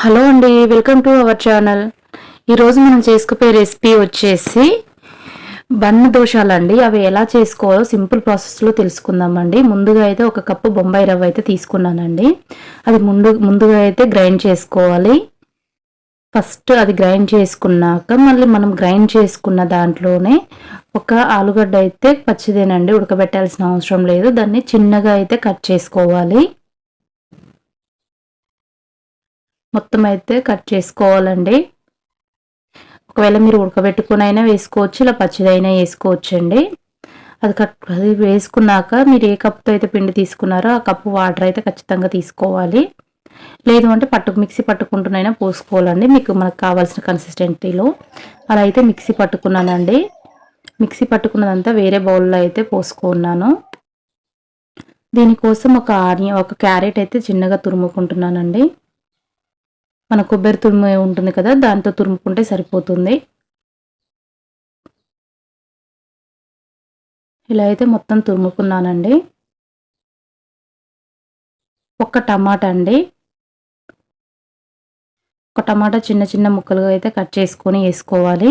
Hello అండి welcome to our channel. ఈరోజు మనం చేసుకుపోయే రెసిపీ వచ్చేసి బన్ దోషాలండి. అవి ఎలా చేసుకోవాలో సింపుల్ ప్రాసెస్లో తెలుసుకుందామండి. ముందుగా అయితే ఒక కప్పు బొంబాయి రవ్వ అయితే తీసుకున్నానండి. అది ముందు ముందుగా అయితే గ్రైండ్ చేసుకోవాలి. ఫస్ట్ అది గ్రైండ్ చేసుకున్నాక మళ్ళీ మనం గ్రైండ్ చేసుకున్న దాంట్లోనే ఒక ఆలుగడ్డ అయితే పచ్చిదేనండి ఉడకబెట్టాల్సిన అవసరం లేదు. దాన్ని చిన్నగా అయితే కట్ చేసుకోవాలి. మొత్తం అయితే కట్ చేసుకోవాలండి. ఒకవేళ మీరు ఉడకబెట్టుకునైనా వేసుకోవచ్చు ఇలా పచ్చిదైనా వేసుకోవచ్చు అండి అది కట్ అది వేసుకున్నాక మీరు ఏ కప్తో అయితే పిండి తీసుకున్నారో ఆ కప్పు వాటర్ అయితే ఖచ్చితంగా తీసుకోవాలి. లేదు అంటే పట్టుకు మిక్సీ పట్టుకుంటున్నైనా పోసుకోవాలండి. మీకు మనకు కావాల్సిన కన్సిస్టెన్సీలో అలా అయితే మిక్సీ పట్టుకున్నానండి. మిక్సీ పట్టుకున్నదంతా వేరే బౌల్లో అయితే పోసుకున్నాను. దీనికోసం ఒక ఆనియన్ ఒక క్యారెట్ అయితే చిన్నగా తురుముకుంటున్నానండి. మన కొబ్బరి తురుము ఉంటుంది కదా దాంతో తురుముకుంటే సరిపోతుంది. ఇలా అయితే మొత్తం తురుముకున్నానండి. ఒక టమాటా అండి. ఒక టమాటా చిన్న చిన్న ముక్కలుగా అయితే కట్ చేసుకొని వేసుకోవాలి.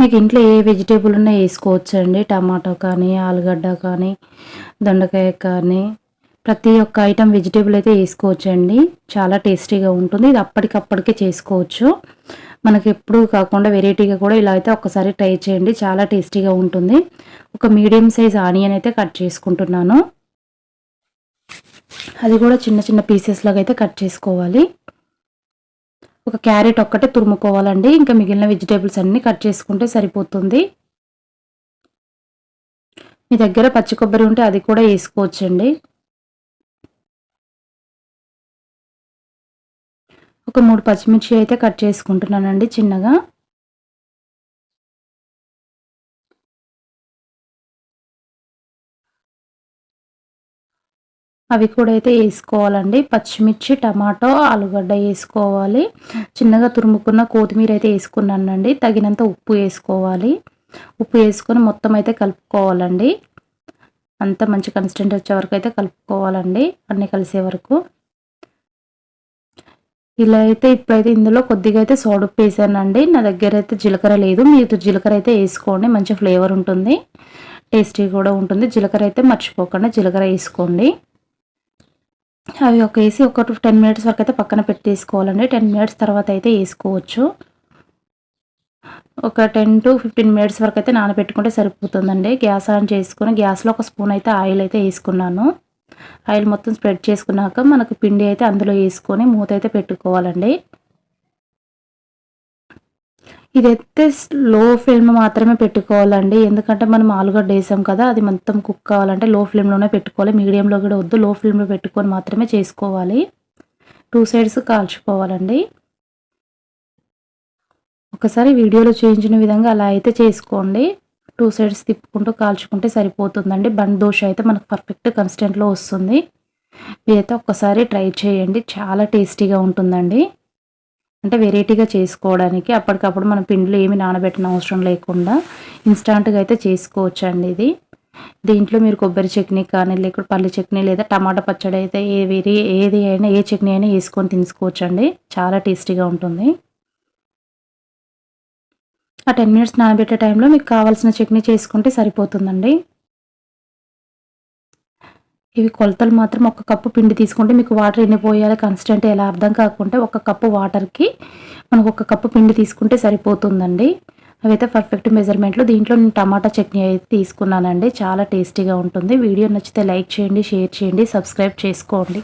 మీకు ఇంట్లో ఏ వెజిటేబుల్ ఉన్నా వేసుకోవచ్చు అండి టమాటో కానీ ఆలుగడ్డ కానీ దొండకాయ కానీ ప్రతి ఒక్క ఐటెం వెజిటేబుల్ అయితే వేసుకోవచ్చు అండి చాలా టేస్టీగా ఉంటుంది. ఇది అప్పటికప్పటికే చేసుకోవచ్చు. మనకి ఎప్పుడు కాకుండా వెరైటీగా కూడా ఇలా అయితే ఒక్కసారి ట్రై చేయండి. చాలా టేస్టీగా ఉంటుంది. ఒక మీడియం సైజ్ ఆనియన్ అయితే కట్ చేసుకుంటున్నాను. అది కూడా చిన్న చిన్న పీసెస్ లాగా అయితే కట్ చేసుకోవాలి. ఒక క్యారెట్ ఒక్కటే తురుముకోవాలండి. ఇంకా మిగిలిన వెజిటేబుల్స్ అన్నీ కట్ చేసుకుంటే సరిపోతుంది. మీ దగ్గర పచ్చి కొబ్బరి ఉంటే అది కూడా వేసుకోవచ్చండి. ఒక మూడు పచ్చిమిర్చి అయితే కట్ చేసుకుంటున్నానండి చిన్నగా. అవి కూడా అయితే వేసుకోవాలండి. పచ్చిమిర్చి టమాటో ఆలుగడ్డ వేసుకోవాలి. చిన్నగా తురుముకున్న కొత్తిమీర అయితే వేసుకున్నానండి. తగినంత ఉప్పు వేసుకోవాలి. ఉప్పు వేసుకొని మొత్తం అయితే కలుపుకోవాలండి. అంత మంచి కన్సిస్టెంట్ వచ్చే వరకు అయితే కలుపుకోవాలండి. అన్నీ కలిసే వరకు. ఇలా అయితే ఇప్పుడైతే ఇందులో కొద్దిగా అయితే సోడప్పు వేసానండి. నా దగ్గర అయితే జీలకర్ర లేదు. మీరు జీలకర్ర అయితే వేసుకోండి. మంచి ఫ్లేవర్ ఉంటుంది. టేస్టీ కూడా ఉంటుంది. జీలకర్ర అయితే మర్చిపోకుండా. జీలకర్ర వేసుకోండి. అవి ఒక వేసి ఒక టెన్ మినిట్స్ వరకు అయితే పక్కన పెట్టేసుకోవాలండి. టెన్ మినిట్స్ తర్వాత అయితే వేసుకోవచ్చు. ఒక టెన్ టు ఫిఫ్టీన్ మినిట్స్ వరకు అయితే నానబెట్టుకుంటే సరిపోతుందండి. గ్యాస్ ఆన్ చేసుకుని గ్యాస్లో ఒక స్పూన్ అయితే ఆయిల్ అయితే వేసుకున్నాను. ఆయిల్ మొత్తం స్ప్రెడ్ చేసుకున్నాక మనకు పిండి అయితే అందులో వేసుకొని మూత అయితే పెట్టుకోవాలండి. ఇదైతే లో ఫ్లేమ్ మాత్రమే పెట్టుకోవాలండి. ఎందుకంటే మనం ఆలుగడ్డ వేసాం కదా అది మొత్తం కుక్ కావాలంటే లో ఫ్లేమ్లోనే పెట్టుకోవాలి. మీడియంలో కూడా వద్దు లో ఫ్లేమ్లో పెట్టుకొని మాత్రమే చేసుకోవాలి. టూ సైడ్స్ కాల్చుకోవాలండి. ఒకసారి వీడియోలో చూపించిన విధంగా అలా అయితే చేసుకోండి. టూ సైడ్స్ తిప్పుకుంటూ కాల్చుకుంటే సరిపోతుందండి. బండ్ దోశ అయితే మనకు పర్ఫెక్ట్ కన్స్టెంట్లో వస్తుంది. మీరైతే ఒక్కసారి ట్రై చేయండి. చాలా టేస్టీగా ఉంటుందండి. అంటే వెరైటీగా చేసుకోవడానికి అప్పటికప్పుడు మనం పిండిలో ఏమి నానబెట్టిన అవసరం లేకుండా ఇన్స్టాంట్గా అయితే చేసుకోవచ్చు అండి ఇది. దీంట్లో మీరు కొబ్బరి చట్నీ కానీ లేకపోతే పల్లి చట్నీ లేదా టమాటా పచ్చడి అయితే ఏ వేరే ఏది అయినా ఏ చట్నీ అయినా వేసుకొని తీసుకోవచ్చు అండి చాలా టేస్టీగా ఉంటుంది. ఆ టెన్ మినిట్స్ నానబెట్టే టైంలో మీకు కావాల్సిన చట్నీ చేసుకుంటే సరిపోతుందండి. ఇవి కొలతలు మాత్రం ఒక కప్పు పిండి తీసుకుంటే మీకు వాటర్ ఎన్ని పోయాలి కన్స్టెంట్ ఎలా అర్థం కాకుంటే ఒక కప్పు వాటర్కి మనకు ఒక కప్పు పిండి తీసుకుంటే సరిపోతుందండి. అవైతే పర్ఫెక్ట్ మెజర్మెంట్లో దీంట్లో నేను టమాటా చట్నీ అయితే తీసుకున్నానండి. చాలా టేస్టీగా ఉంటుంది. వీడియో నచ్చితే లైక్ చేయండి షేర్ చేయండి సబ్స్క్రైబ్ చేసుకోండి.